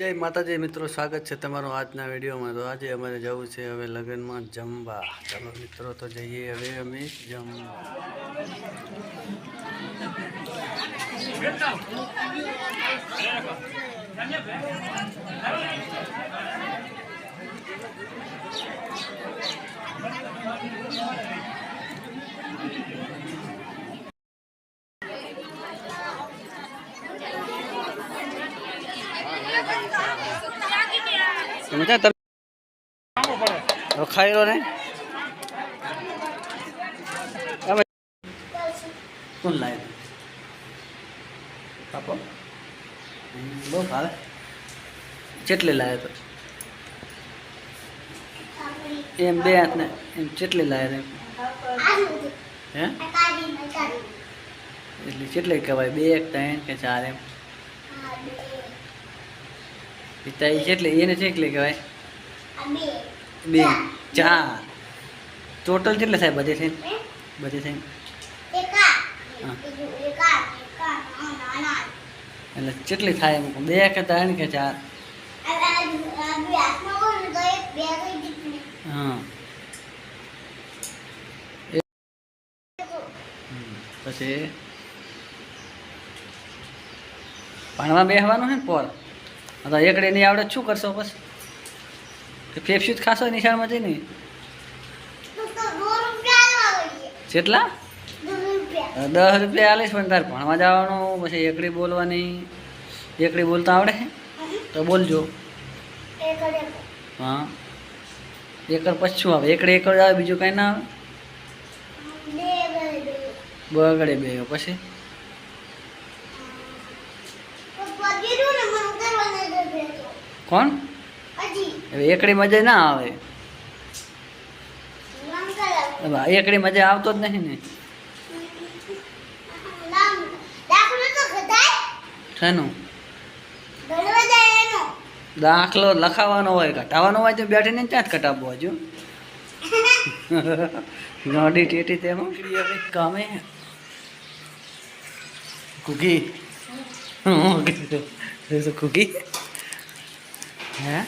જય માતાજી મિત્રો, સ્વાગત છે તમારું આજના વિડીયોમાં. તો આજે અમારે જવું છે હવે લગ્નમાં જમવા. ચાલો મિત્રો, તો જઈએ હવે અમે જમવા. તમે? તમે રખાયેલો ને. કોણ લાવે પાપો બહુ તો? એમ બે હાથને, એમ ચેટલે લાવે એમ? હે? એટલે ચેટલે કહેવાય? બે એક, ત્રણ કે ચાર એમ? પિતા કેટલી એને કેટલી કહેવાય? બે. ચાર. ટોટલ કેટલા થાય બધે થઈને? બધે થઈને? એટલે કેટલી થાય બે કે ત્રણ કે ચાર? હા. પછી? ભણવા બેસવાનું છે ને પોર? તો એકડે નહીં આવડે શું કરશો પછી? ફેફસ્યું ફેફસી જ ખાશો નિશાળમાં જઈને? કેટલા દસ રૂપિયા આલીશ પણ તારે ભણવા જવાનું પછી એકડી બોલવાની. એકડી બોલતા આવડે છે તો બોલજો. હા. એકર પછી શું આવે? એકડે એકડ આવે બીજું કાંઈ ના આવે? બગડે બે પછી? કોણ? હવે એકડી મજા ના આવે. હવે એકડી મજા આવતો જ નહીં ને. શેનું? દાખલો લખાવાનો હોય કટાવવાનો હોય તો બેઠીને ત્યાં જ કટાવવો હજુ ગાડી ટેટી તેમાં. કામે. કુકી. કુકી હે?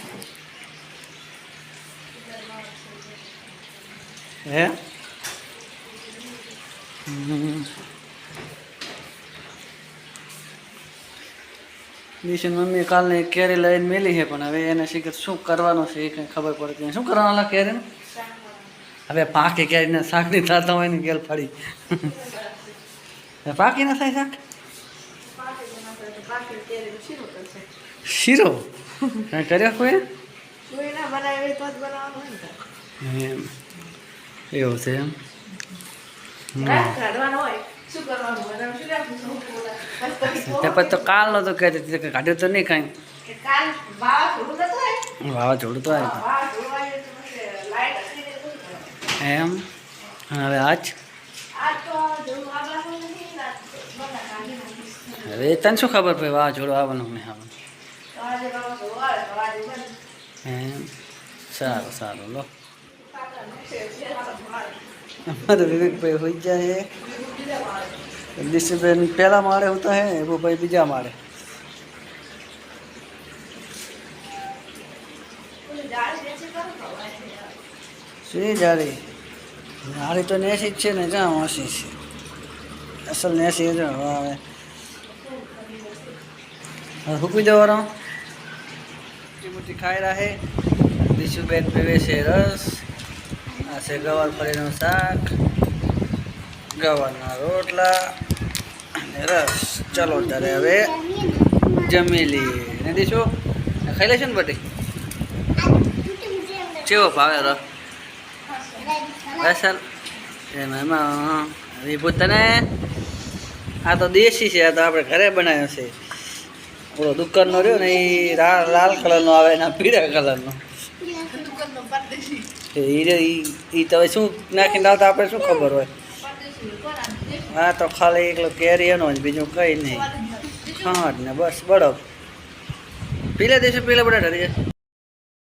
હે. નિશન મમ્મી કાલને કેરી લઈને મેલી છે પણ હવે એને શીખર શું કરવાનું છે એ કંઈ ખબર પડતી નથી. શું કરવાનું કેરીને? હવે પાકી કેરીને શાક નહીં થતા હોય ને ગેલ ફળી પાકી ના થાય શાક? શીરો? કાંઈ કર્યો કોઈ એમ એવું છે એમ હમ. તે પછી તો કાલ નતો કહેતી હતી કે કાઢ્યો તો નહીં કાંઈ વાવાઝોડું તો આવ્યું એમ અને હવે આજ હવે તને શું ખબર પડે વાવાઝોડું આવવાનું નહીં આવવાનું એમ સારું સારું લો અમારે વિવેકભાઈ હોઈ જાય દિશબેન પહેલા માળે હોતા હે ભાઈ બીજા માળે શી જારી જારી તો નેસી જ છે ને જ્યાં વાંસી છે અસલ નેસી જ હવે હુકી જવાનો મોટી મોટી ખાઈ રહે દિશુબેન પીવે છે રસ. આ છે ગવાર ફળીનું શાક. ગવારના રોટલા. અને રસ. ચલો ત્યારે હવે જમી લઈએ. ને દીશું ખાઈ લેશું ને બધી કેવો ભાવે રસ? એમ એમાં વિભૂત તને આ તો દેશી છે, આ તો આપણે ઘરે બનાવ્યો છે. ઓલો દુકાનનો રહ્યો ને એ લાલ કલરનો આવે ને પીળા કલરનો. એ એ તો શું નાખીને આવતા આપણે શું ખબર હોય? હા, તો ખાલી એકલો કેરી એનો બીજું કંઈ નહીં. ખાંડ ને બસ બરફ પીલા દેશે પીલા બધા ઠરી જાય